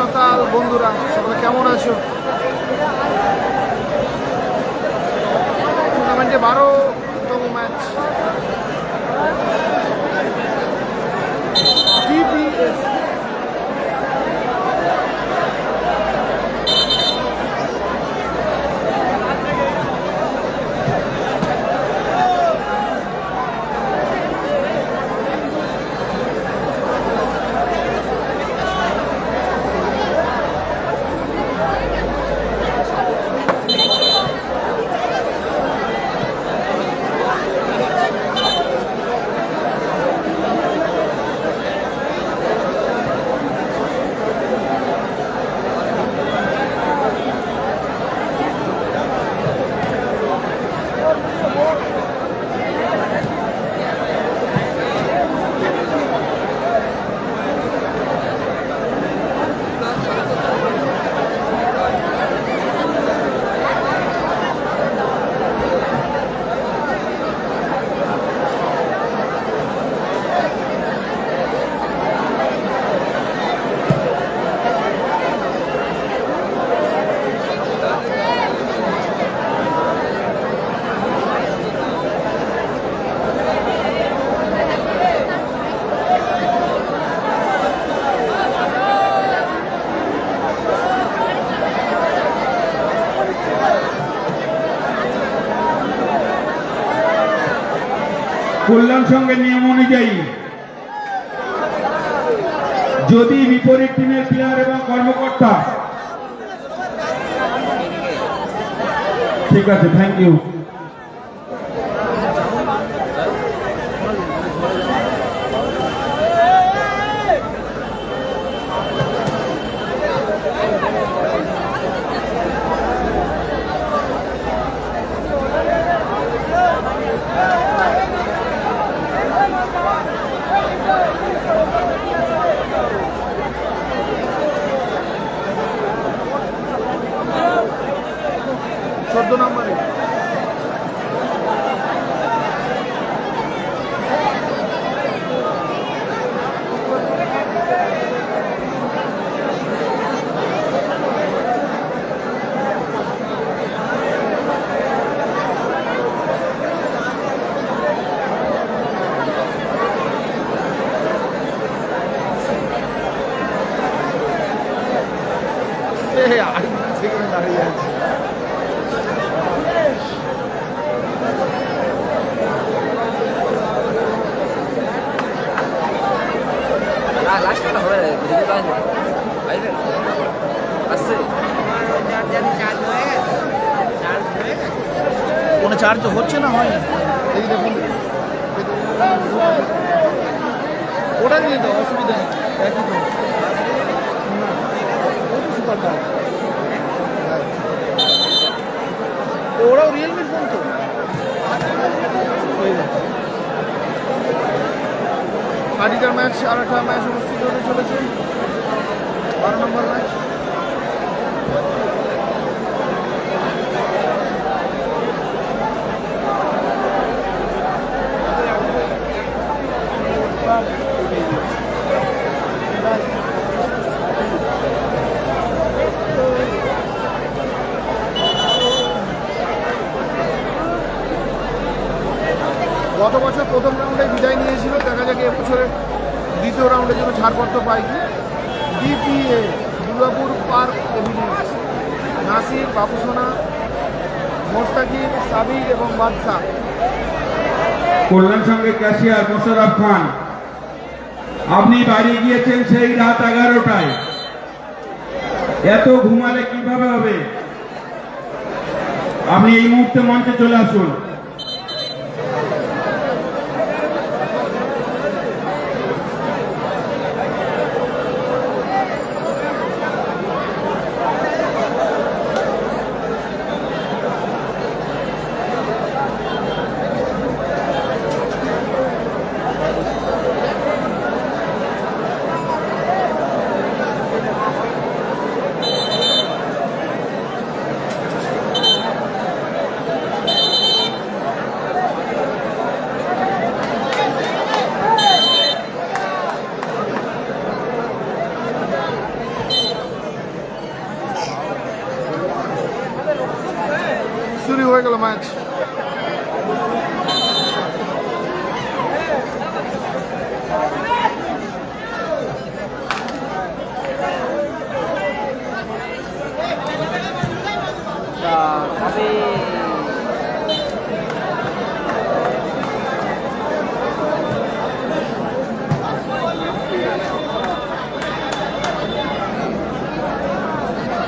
সকাল বন্ধুরা। সকলে কেমন আছো? টুর্নামেন্টে বারোতম Yes. কল্যাণ সংঘের নিয়ম অনুযায়ী যদি বিপরীত টিমের প্লেয়ার এবং কর্মকর্তা ঠিক আছে থ্যাংক ইউ লাস্ট হবে আসছে কোনো চার্জ হচ্ছে না, হয় ওটা নিয়ে দাও, অসুবিধা নেই। একই তো। তো সুপার ওরাও রিয়েলমির ফোন তো। আদিকার ম্যাচ আর একটা ম্যাচ অনুষ্ঠিত হতে চলেছে। বারো নম্বর ম্যাচ। গত বছর প্রথম রাউন্ডে বিদায় নিয়েছিল দেখা যাক এবছরের দ্বিতীয় রাউন্ডের জন্য ছাড়পত্র পাই কি DPA Durgapur park avenues Nasir Babusona Mostakib Sabir এবং বাদশাহ। কল্যাণ সংঘের ক্যাশিয়ার মোশারফ খান। আপনি বাড়ি গিয়েছেন সেই রাত এগারোটায়। এত ঘুমালে কীভাবে হবে? আপনি এই মুহূর্তে মঞ্চে চলে আসুন।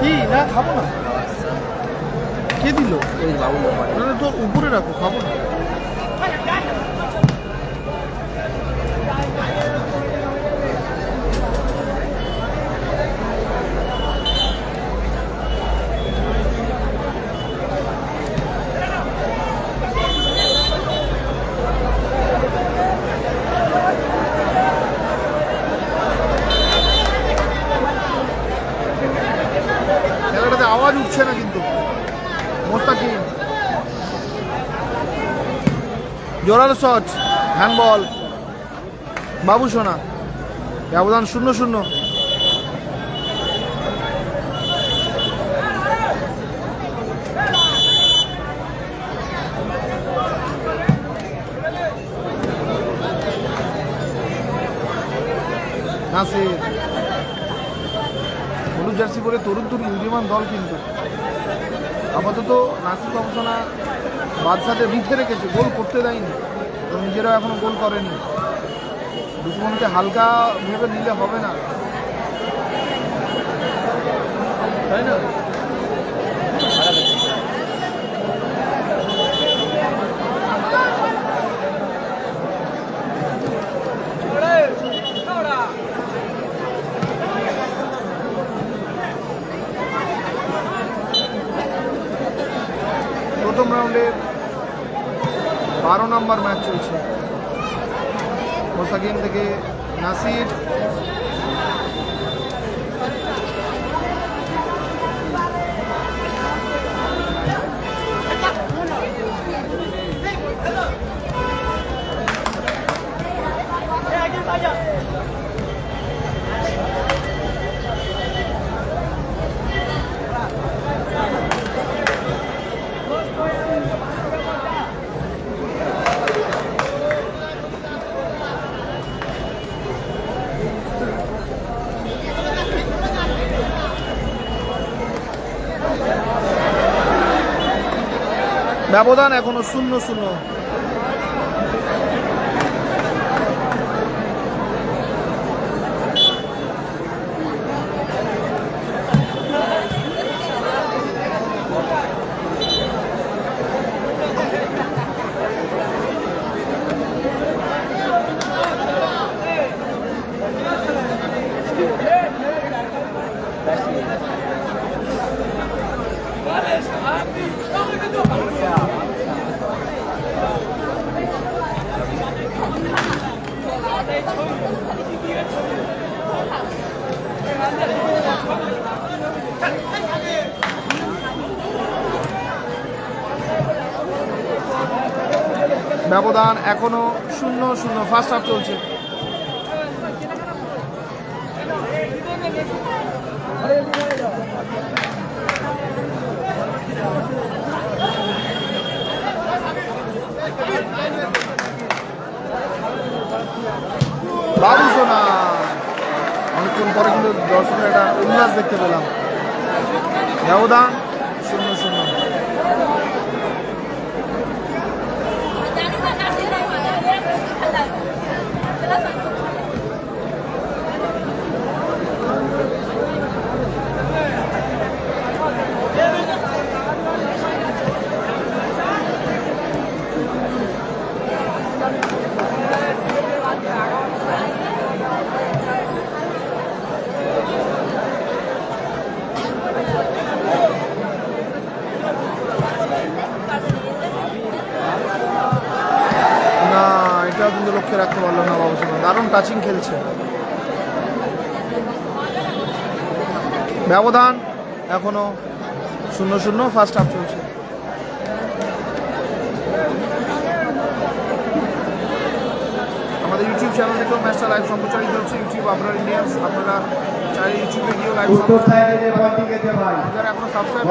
কি? না খাব না। কে দিল? ওই বাবু তোর উপরে রাখো খাব না। আওয়াজ উঠছে না কিন্তু। মোস্তাকিম। জোরালো শট হ্যান্ডবল বাবু সোনা ব্যবধান শূন্য শূন্য। নাসির। জার্সি পরে তরুণ তরুণ উদীয়মান দল কিন্তু। আপাতত নাসিক অবসানা বাদশাতে রুখে রেখেছে, গোল করতে দেয়নি নিজেরাও এখনও গোল করেনি। দুশ্মনকে হালকা ভেবে নিলে হবে না। তাই না প্রথম রাউন্ডের বারো নম্বর ম্যাচ চলছে। মোসাকিম থেকে নাসির। ব্যবধান এখনও শূন্য শূন্য ব্যবধান এখনও শূন্য শূন্য ফার্স্ট হাফ চলছে। অনেকক্ষণ পরে কিন্তু দর্শকের একটা উল্লাস দেখতে পেলাম। ব্যবধান শূন্য শূন্য না এটাও কিন্তু লক্ষ্যে রাখতে পারল না বাবু সোনা দারুণ টাচিং খেলছে। ব্যবধান এখনও শূন্য শূন্য ফার্স্ট হাফ চলছে। আমাদের ইউটিউব চ্যানেল থেকেও ম্যাচটা লাইভ সম্প্রচারিত হচ্ছে। ইউটিউব আপনার ইন্ডিয়ান্স আপনারা চাই ইউটিউবে গিয়েও লাইভ যারা এখনও সাবস্ক্রাইব।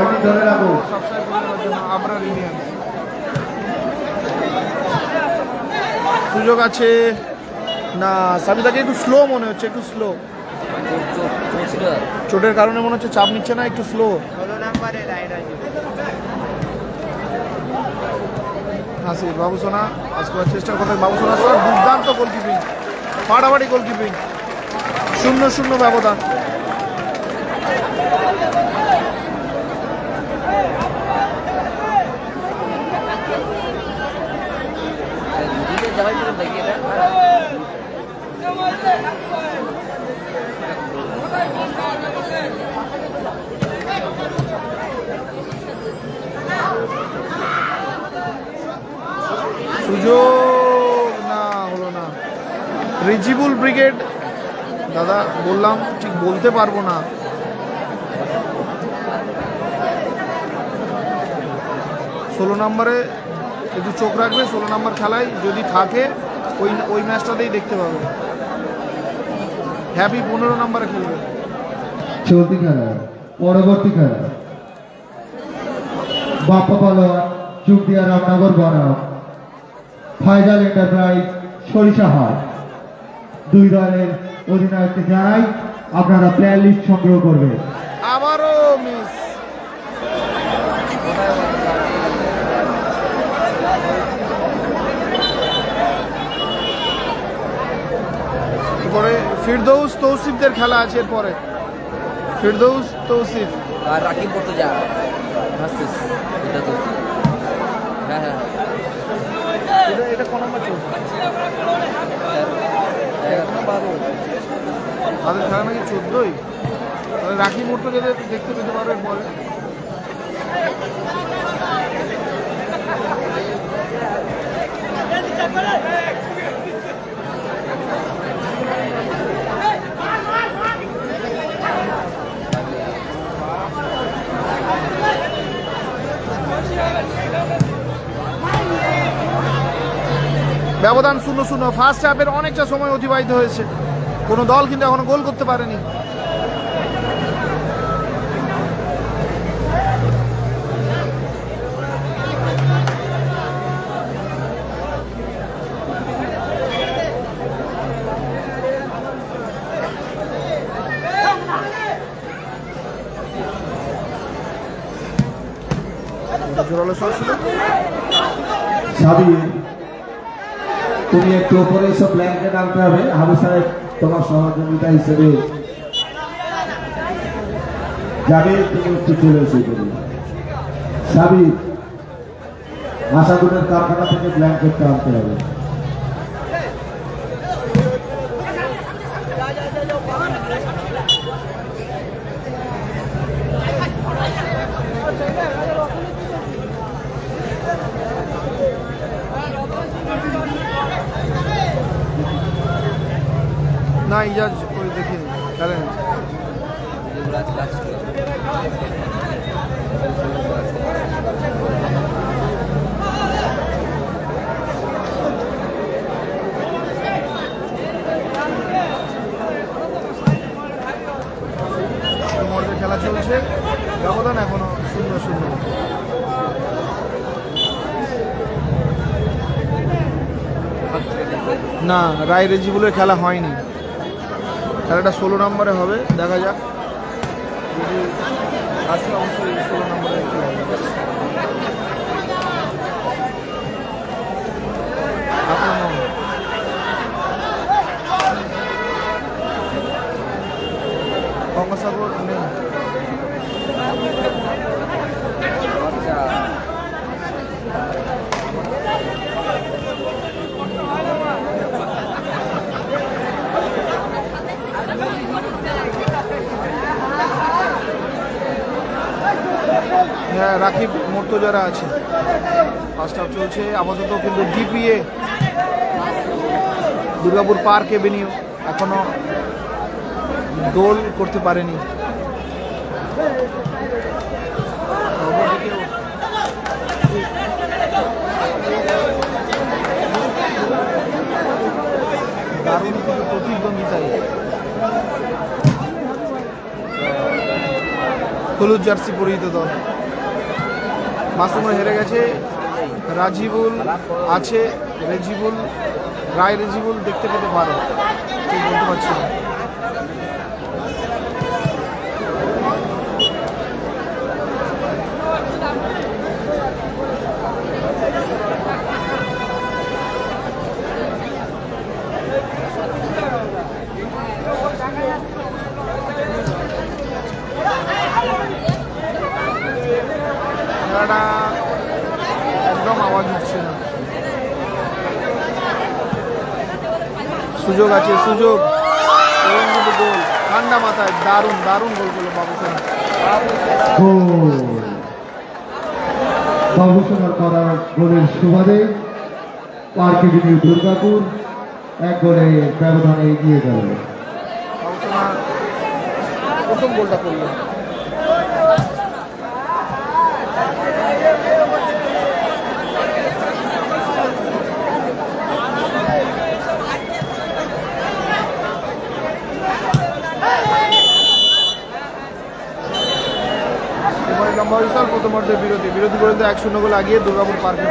সাবস্ক্রাইব করে জন্য আপনার ইন্ডিয়ান্স সুযোগ আছে। না, সাবিতাকে একটু স্লো মনে হচ্ছে, একটু স্লো। চোটের কারণে মনে হচ্ছে চাপ নিচ্ছে না, একটু স্লো হাসির বাবু সোনা পাস করার চেষ্টা করতে বাবু সোনা স্যার দুর্দান্ত গোলকিপিং ফাটাফাটি গোলকিপিং শূন্য শূন্য ব্যবধান। সুযোগ। না, হলো না। রিজিবুল ব্রিগেড, দাদা, বললাম, ঠিক বলতে পারব না। ষোলো নম্বরে একটু চোখ রাখবে, ষোলো নম্বর খেলায় যদি থাকে, ওই ওই ম্যাচটাতেই দেখতে পাবে। হ্যাপি পনেরো নম্বরে খেলবে। চলতি খেলা, পরবর্তী খেলা। বাপ্পা পালোয়ান চুকদিয়া রামনগর বনাম। ফাইজাল এন্টারপ্রাইজ সরিষা হাট দুই দলের অধিনায়ককে জানাই আপনারা প্লেয়ার লিস্ট সংগ্রহ করবেন। আবারও মিস ফিরদৌস তৌসিফদের খেলা আছে এরপরে। ফিরদৌস তৌসিফ। আর রাকিব পড়তে যা হাসছিস এটা তো হ্যাঁ হ্যাঁ এটা এটা কোন নাম্বার চলছে এগারো বারো তাদের খেলা নাকি চোদ্দই? তাহলে রাখি মুহূর্ত যেতে দেখতে পেতে পারবে পরে ব্যবধান শূন্য শূন্য। ফার্স্ট হাফের অনেকটা সময় অতিবাহিত হয়েছে। কোনো দল কিন্তু এখনও গোল করতে পারেনি। জোরালো তুমি একটু উপরে এসব ব্ল্যাঙ্কেট আনতে হবে। হাবু সাহেব তোমার সহযোগিতা হিসেবে যাবে, তুমি একটু চলে এসে করবে সাবি আশাগুনের কারখানা থেকে ব্ল্যাঙ্কেটটা আনতে হবে। না ইজাজ ওই দেখি খেলেন খেলা চলছে। ব্যবধান এখনও শূন্য শূন্য। না, রায় রেজিবুলের খেলা হয়নি। খেলাটা ষোলো নম্বরে হবে দেখা যাক। যদি আসে অবশ্যই ষোলো নম্বরে খেলা হ্যাঁ রাকিব মূর্ত যারা আছে ফার্স্ট হাফ চলছে। আপাতত কিন্তু ডিপিএ দুর্গাপুর পার্ক এভিনিউ এখনও গোল করতে পারেনি। দারুণ হলুদ জার্সি পরিহিত দল। মাসুমা হেরে গেছে। রাজিবুল আছে, রেজিবুল, রায় রেজিবুল দেখতে পেতে পারো। ঠিক বলতে পারছি না খেলাটা একদম আওয়াজ উঠছে না সুযোগ আছে সুযোগ। গোল। ঠান্ডা মাথায় দারুণ দারুণ গোল করল বাবু গোল। করা গোলের সুবাদে পার্কে দুর্গাপুর। এক গোলে ব্যবধানে এগিয়ে সেনা প্রথম গোলটা করল। লম্বা বিরোধী প্রথমার্ধে বিরোধী বিরোধী পর্যন্ত এক শূন্য গোল আগিয়ে দুর্গাপুর পার্কে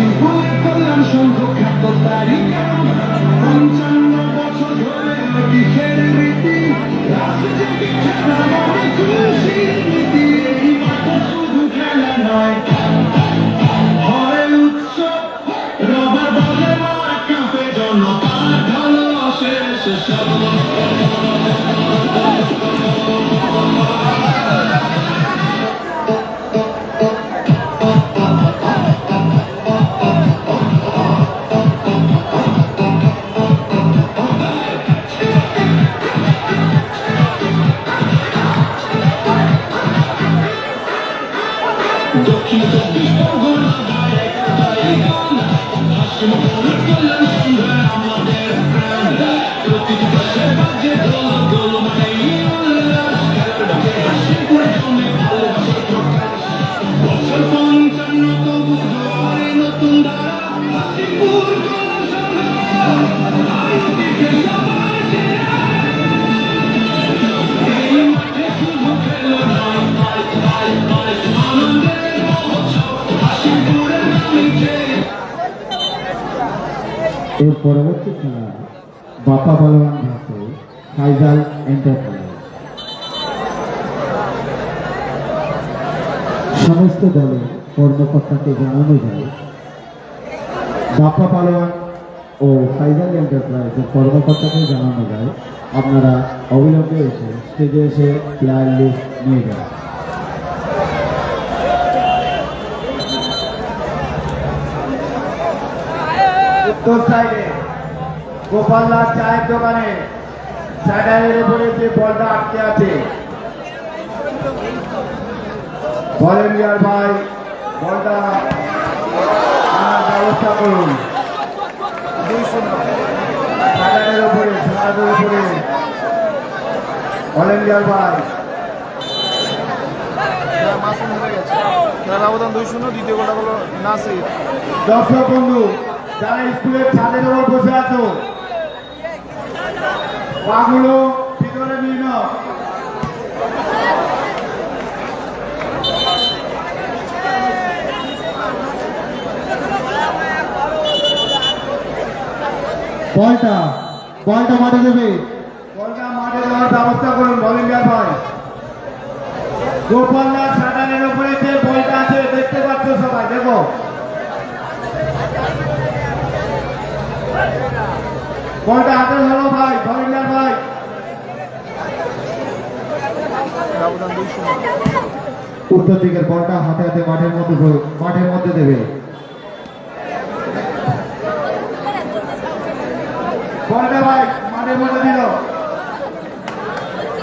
হাসিমপুর কল্যাণ সংঘ খ্যাত তারিকা পঞ্চান্ন এর পরবর্তী খেলা বাপা বলওয়ান ভার্সেস ফাইজাল এন্টারপ্রাইজ সমস্ত দলের কর্মকর্তাকে জানানো যায় বাপ্পা পালোয়ান ও ফাইজাল এন্টারপ্রাইজের কর্মকর্তাকে জানানো যায়, আপনারা অবিলম্বে এসে স্টেজে এসে প্লেয়ার লিস্ট নিয়ে যান। উত্তর সাইডে। গোপালদার চায়ের দোকানে স্যাডারের উপরে যে বলটা আটকে আছে। ভলেন্টিয়ার ভাই বলটা ব্যবস্থা করুন। স্যাডারের উপরে স্যাডারের উপরে। ভাই দুই শূন্য দর্শক বন্ধু, যারা স্কুলের ছাদের উপর বসে আছো পাগুলো ভিতরে নিয়ে নাও। বলটা বলটা মাঠে দেবে। বলটা মাঠে দেওয়ার ব্যবস্থা করুন ভলেন্টিয়ার ভাই গোপালদার সাদানের উপরে যে বলটা আছে, দেখতে পাচ্ছ সবাই, দেখো। বলটা হাতে ধরো ভাই ভলেন্টিয়ার ভাই। উত্তর দিকের বলটা হাতে হাতে মাঠের মধ্যে মাঠের মধ্যে দেবে। বলটা ভাই, মাঠের মধ্যে দিল।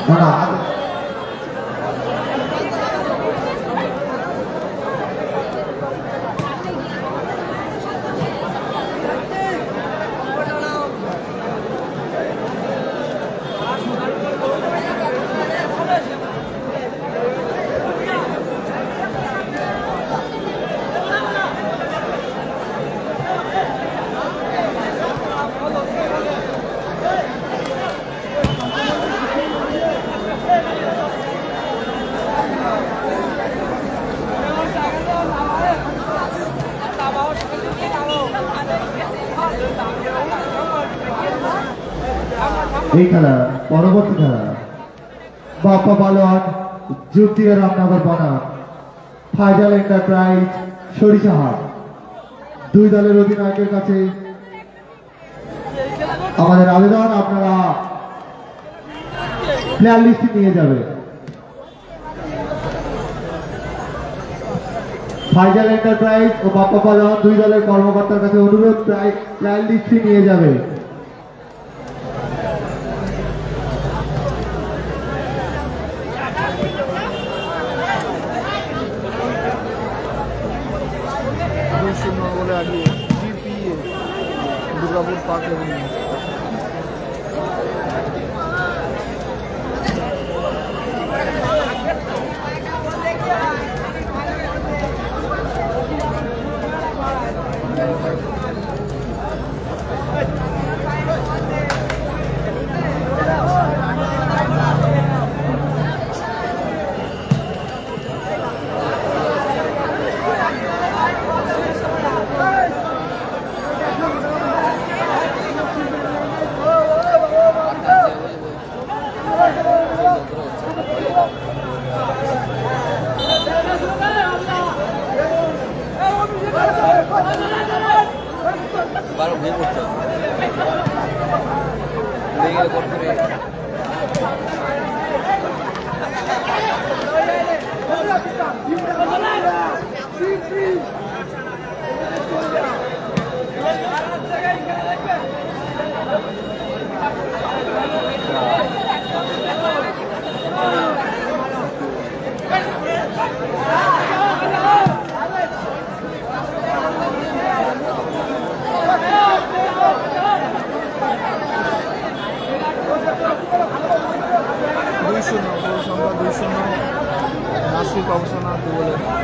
না খেলা, পরবর্তী খেলা। বাপ্পা পালোয়ান দিয়ে রামনগর বনাম। ফাইজাল এন্টারপ্রাইজ সরিষাহাট দুই দলের অধিনায়কের কাছে আমাদের আবেদন, আপনারা প্লেয়ার লিস্টে নিয়ে যাবে ফাইজাল এন্টারপ্রাইজ ও বাপ্পা পালোয়ান দুই দলের কর্মকর্তার কাছে অনুরোধ, প্রায় প্লেয়ার লিস্টে নিয়ে যাবে।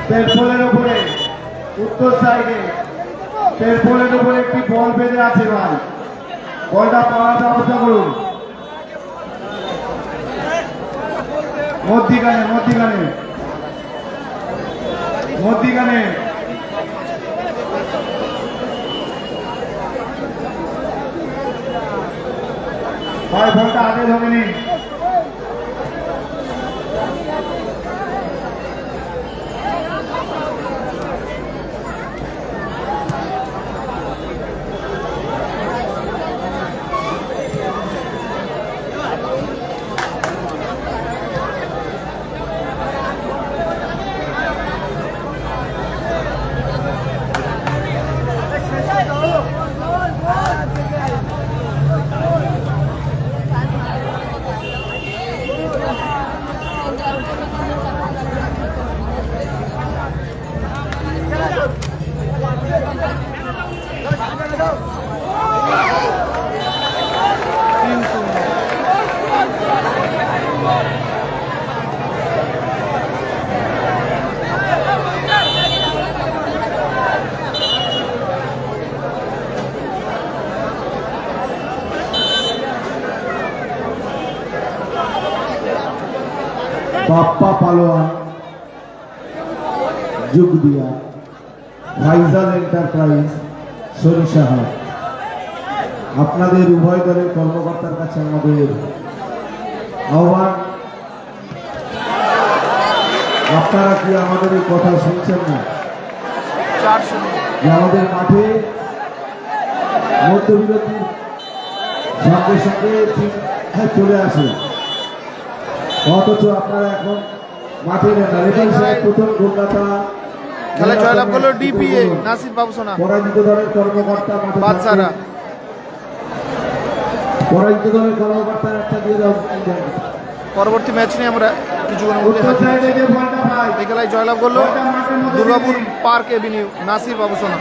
পেট্রোলের উপরে উত্তর সাইডে। পেট্রোলের উপরে একটি বল বেঁধে আছে ভাই। বলটা পাওয়ার ব্যবস্থা করুন। মধ্যিখানে মধ্যিখানে। মধ্যিখানে। ভাই, বলটা আগে ধরে নিন তিন শূন্য বাপ্পা পালোয়ান যুগ দিয়া ভাইজাল এন্টারপ্রাইজ সরিষাহাট আপনাদের উভয় দলের কর্মকর্তার কাছে আমাদের আহ্বান। আপনারা কি আমাদের এই কথা শুনছেন না? আমাদের মাঠে মধ্যবিরতির সঙ্গে সঙ্গে ঠিক চলে আসে। অথচ আপনারা এখন মাঠে নেন প্রথম গোলদাতা খেলায় জয়লাভ করল ডিপিএ নাসির বাবুসোনা। পরাজিত দলের কর্মকর্তা বাদশারা। পরাজিত দলের কর্মকর্তা একটা দিয়ে দাও। পরবর্তী ম্যাচ নিয়ে আমরা কিছু এই খেলায় জয়লাভ করল দুর্গাপুর পার্ক এভিনিউ নাসির বাবুসোনা।